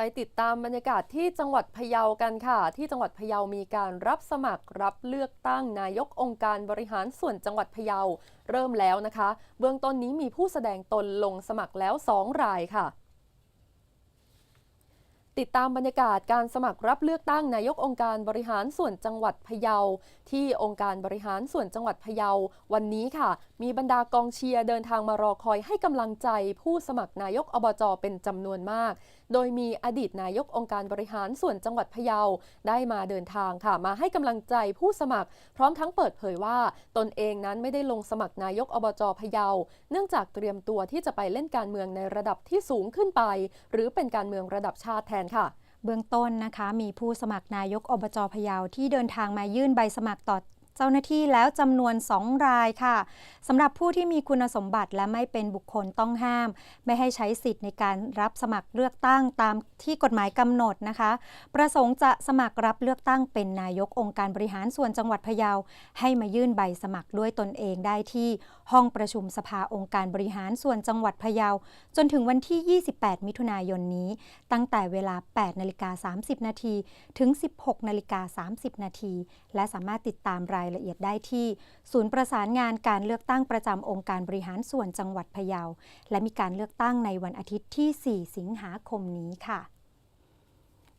ไปติดตามบรรยากาศที่จังหวัดพะเยากันค่ะ ที่จังหวัดพะเยามีการรับสมัครรับเลือกตั้งนายกองค์การบริหารส่วนจังหวัดพะเยาเริ่มแล้วนะคะ เบื้องต้นนี้มีผู้แสดงตนลงสมัครแล้ว 2 รายค่ะ ติดตามบรรยากาศการสมัครรับเลือกตั้งนายกองค์การบริหารส่วนจังหวัดพะเยา ที่องค์การบริหารส่วนจังหวัดพะเยา วันนี้ค่ะ มีบรรดากองเชียร์เดินทางมารอคอยให้กำลังใจผู้สมัครนายกอบจเป็นจำนวนมาก โดยมีอดีตนายกองค์การบริหารส่วนจังหวัดพะเยาได้มาเดินทางค่ะ มาให้กำลังใจผู้สมัคร พร้อมทั้งเปิดเผยว่า ตนเองนั้นไม่ได้ลงสมัครนายกอบจพะเยา เนื่องจากเตรียมตัวที่จะไปเล่นการเมืองในระดับที่สูงขึ้นไป หรือเป็นการเมืองระดับชาติแทนค่ะ เบื้องต้นนะคะ มีผู้สมัครนายกอบจพะเยาที่เดินทางมายื่นใบสมัครต่อ เจ้าหน้าที่แล้วจำนวน 2 รายค่ะสำหรับผู้ที่มีคุณสมบัติและไม่เป็นบุคคลต้องห้าม ไม่ให้ใช้สิทธิ์ในการรับสมัครเลือกตั้งตามที่กฎหมายกำหนดนะคะ ประสงค์จะสมัครรับเลือกตั้งเป็นนายกองค์การบริหารส่วนจังหวัดพะเยา ให้มายื่นใบสมัครด้วยตนเองได้ที่ห้องประชุมสภาองค์การบริหารส่วนจังหวัดพะเยา จนถึงวันที่ 28 มิถุนายนนี้ ตั้งแต่เวลา 8 นาฬิกา 30 นาที ถึง 16 นาฬิกา 30 นาที และสามารถติดตามรายายละเอียดได้ที่ ศูนย์ประสานงานการเลือกตั้งประจำองค์การบริหารส่วนจังหวัดพะเยา และมีการเลือกตั้งในวันอาทิตย์ที่ 4 สิงหาคมนี้ค่ะ